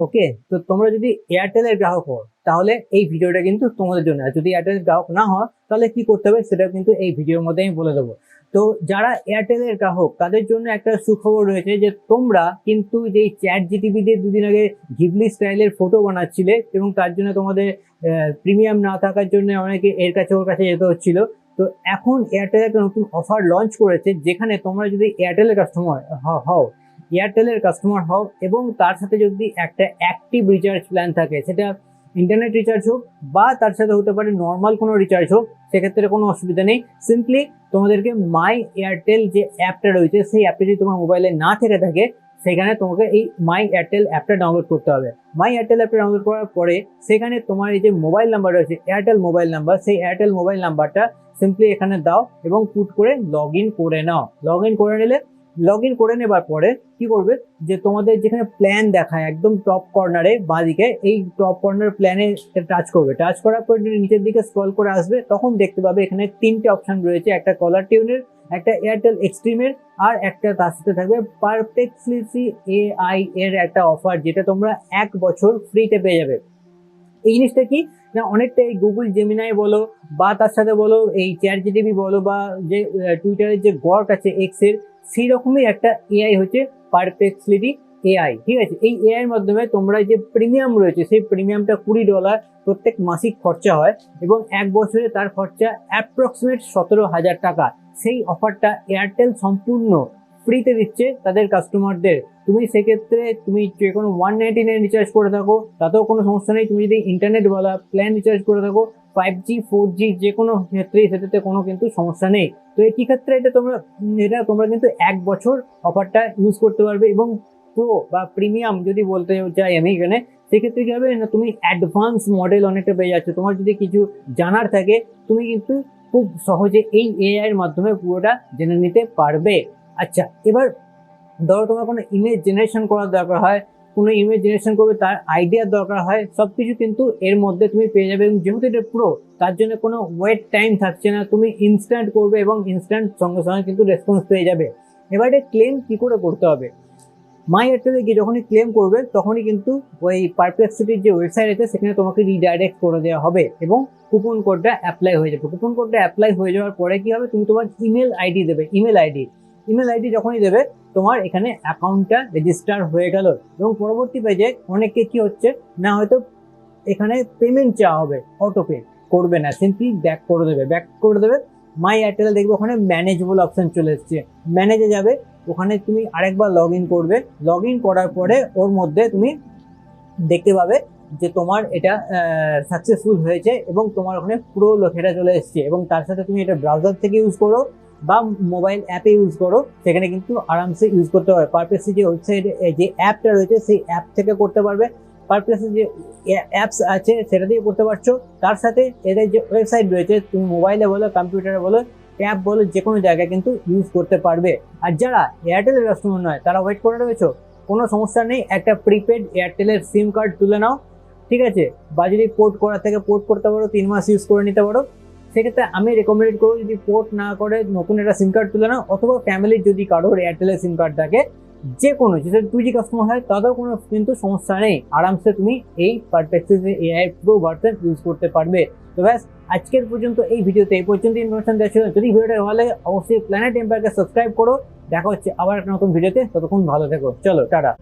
ওকে তো তোমরা যদি এয়ারটেলের গ্রাহক হও, তাহলে এই ভিডিওটা কিন্তু তোমাদের জন্য। আর যদি এয়ারটেলের গ্রাহক না হও, তাহলে কি করতে হবে? সেটা কিন্তু এই ভিডিওর মধ্যে আমি বলে দেবো। তো যারা এয়ারটেলের গ্রাহক, তাদের জন্য একটা সুখবর রয়েছে যে, তোমরা কিন্তু যে চ্যাট জিটিপি দিয়ে দুদিন আগে ঘিবলি স্টাইলের ফটো বানাচ্ছিলে এবং তার জন্য তোমাদের প্রিমিয়াম না থাকার জন্য অনেকে এর কাছে ওর কাছে যেতে হচ্ছিল। তো এখন এয়ারটেল একটা নতুন অফার লঞ্চ করেছে, যেখানে তোমরা যদি এয়ারটেলের কাস্টমার হও এয়ারটেলের কাস্টমার হও এবং তার সাথে যদি একটা অ্যাক্টিভ রিচার্জ প্ল্যান থাকে, সেটা ইন্টারনেট রিচার্জ হোক বা তার সাথে হতে পারে নর্মাল কোনো রিচার্জ হোক, সেক্ষেত্রে কোনো অসুবিধা নেই। সিম্পলি তোমাদেরকে মাই এয়ারটেল যে অ্যাপটা রয়েছে, সেই অ্যাপটা যদি তোমার মোবাইলে না থেকে থাকে, সেখানে তোমাকে এই মাই এয়ারটেল অ্যাপটা ডাউনলোড করতে হবে। মাই এয়ারটেল অ্যাপটা ডাউনলোড করার পরে সেখানে তোমার এই যে মোবাইল নাম্বার রয়েছে এয়ারটেল মোবাইল নাম্বার সেই এয়ারটেল মোবাইল নাম্বারটা সিম্পলি এখানে দাও এবং পুট করে লগ করে নাও। লগ করে নিলে লগ ইন করে নেবার পরে কি করবে? যে তোমাদের যেখানে প্ল্যান দেখায়, একদম টপ কর্নারে বাঁদিকে, এই টপ কর্নার প্ল্যানে টাচ করবে। টাচ করার পর যদি নিচের দিকে স্ক্রল করে আসবে, তখন দেখতে পাবে এখানে তিনটে অপশন রয়েছে, একটা কলার টিউনের একটা এয়ারটেল এক্সট্রিমের আর একটা তার সাথে থাকবে পারফেক্টলি এআই এর একটা অফার যেটা তোমরা এক বছর ফ্রিতে পেয়ে যাবে। এই জিনিসটা কি? না অনেকটা এই গুগল জেমিনাই বলো, বা তার সাথে বলো, এই চ্যাট জিটিভি বলো, বা যে টুইটারের যে গর্ক আছে এক্সের সেই রকমই একটা এআই হচ্ছে পারফেক্সলিটি এআই ঠিক আছে? এই এআইয়ের মাধ্যমে তোমরা যে প্রিমিয়াম রয়েছে, সেই প্রিমিয়ামটা কুড়ি ডলার প্রত্যেক মাসিক খরচা হয় এবং এক বছরে তার খরচা অ্যাপ্রক্সিমেট সতেরো হাজার টাকা। সেই অফারটা এয়ারটেল সম্পূর্ণ ফ্রিতে দিচ্ছে তাদের কাস্টমারদের তুমি সেক্ষেত্রে তুমি যে কোনো ওয়ান নাইনটি নাইন রিচার্জ করে থাকো, তাতেও কোনো সমস্যা নেই। তুমি যদি ইন্টারনেটওয়ালা প্ল্যান রিচার্জ করে থাকো ফাইভ জি ফোর জি যে কোনো ক্ষেত্রেই সেটাতে কোনো কিন্তু সমস্যা নেই। তো এই ক্ষেত্রে এটা তোমরা এটা তোমরা কিন্তু এক বছর অফারটা ইউজ করতে পারবে এবং প্রো বা প্রিমিয়াম যদি বলতে চাই আমি এখানে, সেক্ষেত্রে কী হবে না, তুমি অ্যাডভান্স মডেল অনেকটা পেয়ে যাচ্ছ। তোমার যদি কিছু জানার থাকে, তুমি কিন্তু খুব সহজে এই এআইয়ের মাধ্যমে পুরোটা জেনে নিতে পারবে। আচ্ছা এবার ধরো তোমার কোনো ইমেজ জেনারেশন করার দরকার হয় কোনো ইমেজ জেনারেশন করবে, তার আইডিয়ার দরকার হয় সব কিছু কিন্তু এর মধ্যে তুমি পেয়ে যাবে। এবং যেহেতু এটা পুরো তার জন্য কোনো ওয়েট টাইম থাকছে না। তুমি ইনস্ট্যান্ট করবে এবং ইনস্ট্যান্ট সঙ্গে সঙ্গে কিন্তু রেসপন্স পেয়ে যাবে। এবার এটা ক্লেম কী করে করতে হবে? মাই এয়ারটেলে গিয়ে যখনই ক্লেম করবে, তখনই কিন্তু ওই পারপ্লেক্সিটির যে ওয়েবসাইট আছে, সেখানে তোমাকে রিডাইরেক্ট করে দেওয়া হবে এবং কুপন কোডটা অ্যাপ্লাই হয়ে যাবে। কুপন কোডটা অ্যাপ্লাই হয়ে যাওয়ার পরে কী হবে? তুমি তোমার ইমেল আইডি দেবে ইমেল আইডি ইমেল আইডি যখনই দেবে, তোমার এখানে অ্যাকাউন্টটা রেজিস্টার হয়ে গেল। এবং পরবর্তী পেজে অনেকে কি হচ্ছে, না হয়তো এখানে পেমেন্ট চাওয়া হবে অটো পে করবে না সিম্পলি ব্যাক করে দেবে। ব্যাক করে দেবে মাই এয়ারটেলে দেখবে ওখানে ম্যানেজ বলে অপশান চলে এসছে। ম্যানেজে যাবে, ওখানে তুমি আরেকবার লগ করবে। লগ করার পরে ওর মধ্যে তুমি দেখতে পাবে যে তোমার এটা সাকসেসফুল হয়েছে এবং তোমার ওখানে পুরো লেখাটা চলে এসছে। এবং তার সাথে তুমি এটা ব্রাউজার থেকে ইউজ করো। বা মোবাইল অ্যাপে ইউজ করো, সেখানে কিন্তু আরামসে ইউজ করতে পারবে পারপেসি যে ওয়েবসাইট যে অ্যাপটা রয়েছে, সেই অ্যাপ থেকে করতে পারবে। পারপেসি যে অ্যাপস আছে, সেটা দিয়ে করতে পারছ। তার সাথে এদের যে ওয়েবসাইট রয়েছে, তুমি মোবাইলে বলো কম্পিউটারে বলো অ্যাপ বলো যে কোনো জায়গায় কিন্তু ইউজ করতে পারবে। আর যারা এয়ারটেলের কাস্টমার নয়, তারা ওয়েট করে রয়েছো কোনো সমস্যা নেই। একটা প্রিপেড এয়ারটেলের সিম কার্ড তুলে নাও, ঠিক আছে? বা যদি পোর্ট করার থেকে পোর্ট করতে পারো, তিন মাস ইউজ করে নিতে পারো। সেক্ষেত্রে আমি রেকমেন্ড করব যদি পোর্ট না করে নতুন একটা সিম কার্ড তুলে নাও, অথবা ফ্যামিলির যদি কারোর এয়ারটেলের সিম কার্ড থাকে যে কোনো যেটা টু জি কাস্টমার হয় তাদেরও কোনো কিন্তু সমস্যা নেই। আরামসে তুমি এই Perplexity AI pro version use করতে পারবে। তো ব্যাস, আজকের পর্যন্ত এই ভিডিওতে এই পর্যন্ত ইনফরমেশন দেওয়া ছিল। যদি ভিডিওটা ভালো লাগে, অবশ্যই প্ল্যানেট এম্পায়ারকে সাবস্ক্রাইব করো। দেখা হচ্ছে আবার একটা নতুন ভিডিওতে। ততক্ষণ ভালো থেকো। চলো, টাটা।